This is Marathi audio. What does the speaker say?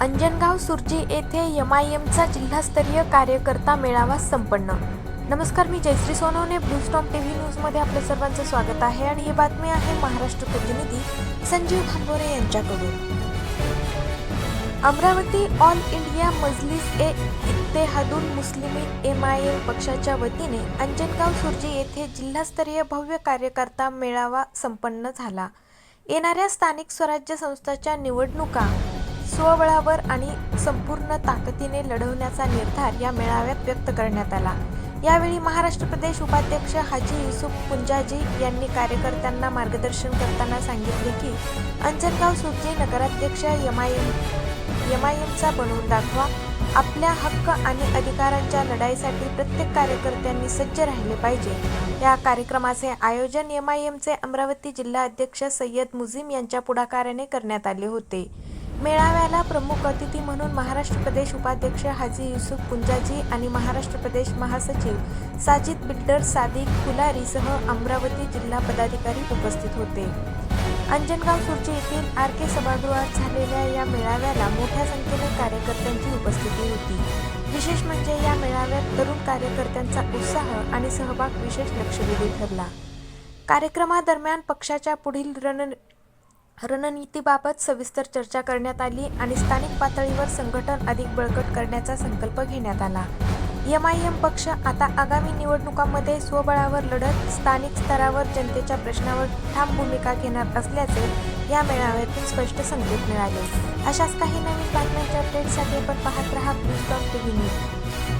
अंजनगाव सुरजी येथे एम आय एमचा जिल्हास्तरीय कार्यकर्ता मेळावा संपन्न. नमस्कार मी Jayashree Sonawane. Blue Storm T V न्यूजमध्ये आपल्या सर्वांचं स्वागत आहे आणि ही बातमी आहे महाराष्ट्र प्रतिनिधी संजीव खांबोरे यांच्याकडून. Amravati All India Majlis e Ittehadul Muslimeen M I M पक्षाच्या वतीने अंजनगाव सुरजी येथे जिल्हास्तरीय भव्य कार्यकर्ता मेळावा संपन्न झाला. येणाऱ्या स्थानिक स्वराज्य संस्थाच्या निवडणुका स्वबळावर आणि संपूर्ण ताकदीने लढवण्याचा निर्धार या मेळाव्यात व्यक्त करण्यात आला. यावेळी महाराष्ट्र प्रदेश उपाध्यक्ष हाजी युसुफ पुंजाजी यांनी कार्यकर्त्यांना मार्गदर्शन करताना सांगितले की अंजनगाव सुरजी नगराध्यक्ष एम आय एम आय एमचा बनवून दाखवा. आपल्या हक्क आणि अधिकारांच्या लढाईसाठी प्रत्येक कार्यकर्त्यांनी सज्ज राहिले पाहिजे. या कार्यक्रमाचे आयोजन एमआयएमचे आय एमचे अमरावती जिल्हा अध्यक्ष सय्यद मुझीम यांच्या पुढाकाराने करण्यात आले होते. मेळाव्याला प्रमुख अतिथी म्हणून महाराष्ट्र प्रदेश उपाध्यक्ष हाजी युसुफ पुंजाजी आणि महाराष्ट्र प्रदेश महासचिव साजिद बिल्डर सादिक फुलारीसह अमरावती जिल्हा पदाधिकारी उपस्थित होते. अंजनगाव सुर्जी येथील आर के सभागृहात झालेल्या या मेळाव्याला मोठ्या संख्येने कार्यकर्त्यांची उपस्थिती होती. विशेष म्हणजे या मेळाव्यात तरुण कार्यकर्त्यांचा उत्साह आणि सहभाग विशेष लक्षवेधी ठरला. कार्यक्रमादरम्यान पक्षाच्या पुढील रण रणनीतीबाबत सविस्तर चर्चा करण्यात आली आणि स्थानिक पातळीवर संघटन अधिक बळकट करण्याचा संकल्प घेण्यात आला. एम आय एम पक्ष आता आगामी निवडणुकांमध्ये स्वबळावर लढत स्थानिक स्तरावर जनतेच्या प्रश्नावर ठाम भूमिका घेणार असल्याचे या मेळाव्यातून स्पष्ट संकेत मिळाले. अशाच काही नवीन बातम्यांच्या अपडेटसाठी आपण पाहत रहा ब्लू स्टॉक टीव्ही न्यूज